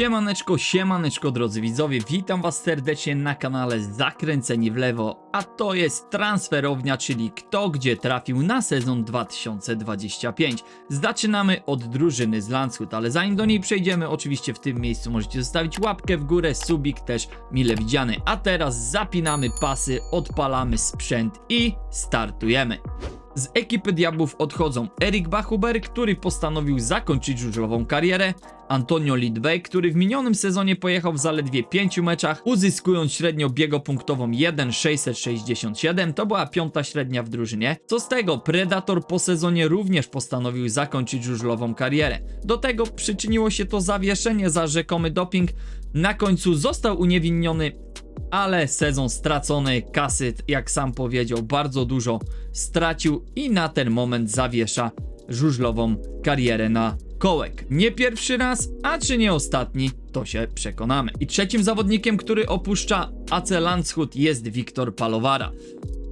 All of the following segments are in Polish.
Siemaneczko, siemaneczko drodzy widzowie, witam was serdecznie na kanale Zakręceni w lewo, a to jest transferownia, czyli kto gdzie trafił na sezon 2025. Zaczynamy od drużyny z Landshut, ale zanim do niej przejdziemy, oczywiście w tym miejscu możecie zostawić łapkę w górę, subik też mile widziany. A teraz zapinamy pasy, odpalamy sprzęt i startujemy. Z ekipy Diabłów odchodzą Erik Bachuber, który postanowił zakończyć żużlową karierę, Antonio Lidwey, który w minionym sezonie pojechał w zaledwie 5 meczach, uzyskując średnio biegopunktową 1,667, to była piąta średnia w drużynie. Co z tego, Predator po sezonie również postanowił zakończyć żużlową karierę. Do tego przyczyniło się to zawieszenie za rzekomy doping. Na końcu został uniewinniony ale sezon stracony, kasy, jak sam powiedział, bardzo dużo stracił i na ten moment zawiesza żużlową karierę na kołek. Nie pierwszy raz, a czy nie ostatni, to się przekonamy. I trzecim zawodnikiem, który opuszcza AC Landshut jest Wiktor Palowara.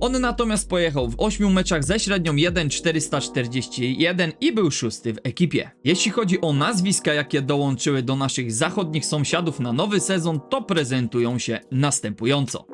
On natomiast pojechał w 8 meczach ze średnią 1,441 i był szósty w ekipie. Jeśli chodzi o nazwiska, jakie dołączyły do naszych zachodnich sąsiadów na nowy sezon, to prezentują się następująco.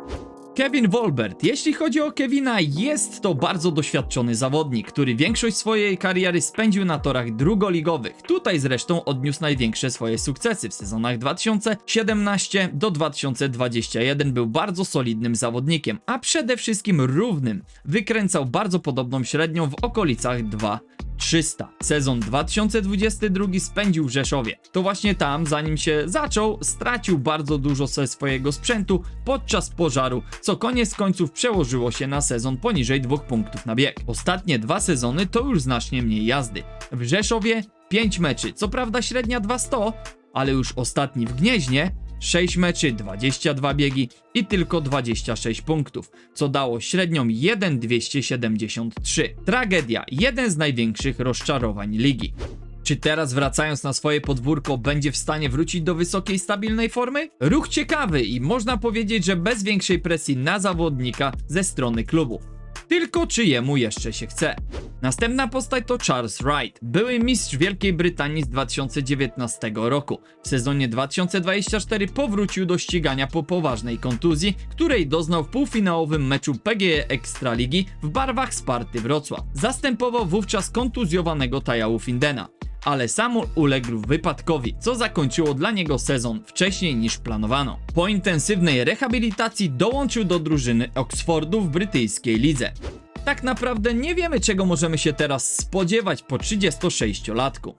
Kevin Wolbert. Jeśli chodzi o Kevina, jest to bardzo doświadczony zawodnik, który większość swojej kariery spędził na torach drugoligowych. Tutaj zresztą odniósł największe swoje sukcesy w sezonach 2017 do 2021. Był bardzo solidnym zawodnikiem, a przede wszystkim równym. Wykręcał bardzo podobną średnią w okolicach 2 300. Sezon 2022 spędził w Rzeszowie. To właśnie tam, zanim się zaczął, stracił bardzo dużo ze swojego sprzętu podczas pożaru, co koniec końców przełożyło się na sezon poniżej dwóch punktów na bieg. Ostatnie dwa sezony to już znacznie mniej jazdy. W Rzeszowie 5 meczy, co prawda średnia 200, ale już ostatni w Gnieźnie 6 meczy, 22 biegi i tylko 26 punktów, co dało średnią 1,273. Tragedia, jeden z największych rozczarowań ligi. Czy teraz wracając na swoje podwórko będzie w stanie wrócić do wysokiej, stabilnej formy? Ruch ciekawy i można powiedzieć, że bez większej presji na zawodnika ze strony klubu. Tylko czy jemu jeszcze się chce. Następna postać to Charles Wright, były mistrz Wielkiej Brytanii z 2019 roku. W sezonie 2024 powrócił do ścigania po poważnej kontuzji, której doznał w półfinałowym meczu PGE Ekstraligi w barwach Sparty Wrocław. Zastępował wówczas kontuzjowanego Tajału Findena ale sam uległ wypadkowi, co zakończyło dla niego sezon wcześniej niż planowano. Po intensywnej rehabilitacji dołączył do drużyny Oxfordu w brytyjskiej lidze. Tak naprawdę nie wiemy czego możemy się teraz spodziewać po 36-latku.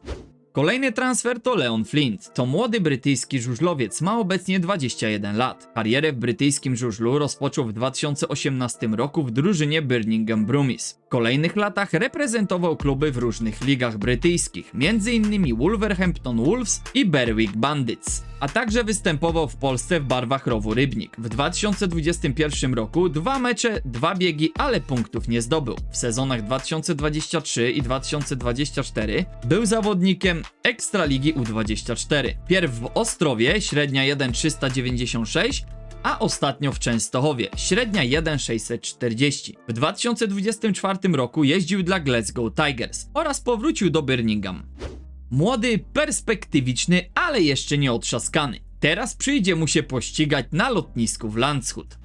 Kolejny transfer to Leon Flint. To młody brytyjski żużlowiec, ma obecnie 21 lat. Karierę w brytyjskim żużlu rozpoczął w 2018 roku w drużynie Birmingham Brummies. W kolejnych latach reprezentował kluby w różnych ligach brytyjskich, m.in. Wolverhampton Wolves i Berwick Bandits, a także występował w Polsce w barwach Rowu Rybnik. W 2021 roku dwa mecze, dwa biegi, ale punktów nie zdobył. W sezonach 2023 i 2024 był zawodnikiem Ekstraligi U24. Pierw w Ostrowie średnia 1,396, a ostatnio w Częstochowie średnia 1,640. W 2024 roku jeździł dla Glasgow Tigers oraz powrócił do Birmingham. Młody, perspektywiczny, ale jeszcze nie otrzaskany. Teraz przyjdzie mu się pościgać na lotnisku w Landshut.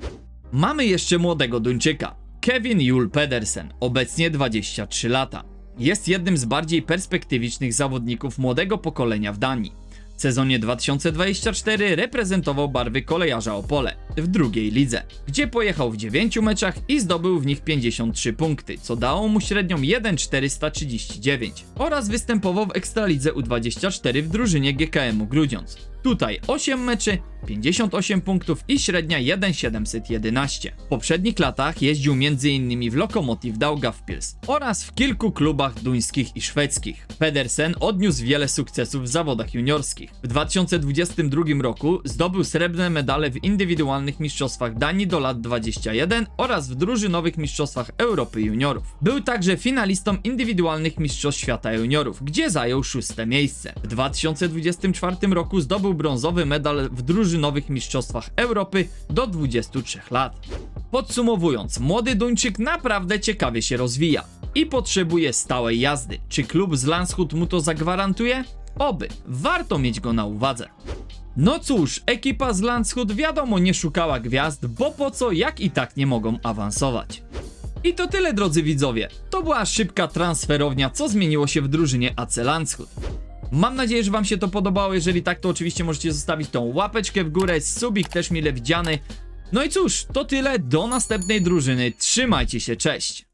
Mamy jeszcze młodego Duńczyka, Kevin Jul Pedersen, obecnie 23 lata. Jest jednym z bardziej perspektywicznych zawodników młodego pokolenia w Danii. W sezonie 2024 reprezentował barwy kolejarza Opole w drugiej lidze, gdzie pojechał w 9 meczach i zdobył w nich 53 punkty, co dało mu średnią 1,439 oraz występował w Ekstralidze U24 w drużynie GKM-u Grudziądz. Tutaj 8 meczy, 58 punktów i średnia 1,711. W poprzednich latach jeździł m.in. w Lokomotiv Daugavpils oraz w kilku klubach duńskich i szwedzkich. Pedersen odniósł wiele sukcesów w zawodach juniorskich. W 2022 roku zdobył srebrne medale w indywidualnych mistrzostwach Danii do lat 21 oraz w drużynowych mistrzostwach Europy juniorów. Był także finalistą indywidualnych mistrzostw świata juniorów, gdzie zajął szóste miejsce. W 2024 roku zdobył brązowy medal w drużynowych mistrzostwach Europy do 23 lat. Podsumowując, młody Duńczyk naprawdę ciekawie się rozwija i potrzebuje stałej jazdy. Czy klub z Landshut mu to zagwarantuje? Oby, warto mieć go na uwadze. No cóż, ekipa z Landshut wiadomo nie szukała gwiazd, bo po co, jak i tak nie mogą awansować. I to tyle drodzy widzowie, to była szybka transferownia, co zmieniło się w drużynie AC Landshut. Mam nadzieję, że wam się to podobało, jeżeli tak to oczywiście możecie zostawić tą łapeczkę w górę, subik też mile widziany. No i cóż, to tyle, do następnej drużyny, trzymajcie się, cześć!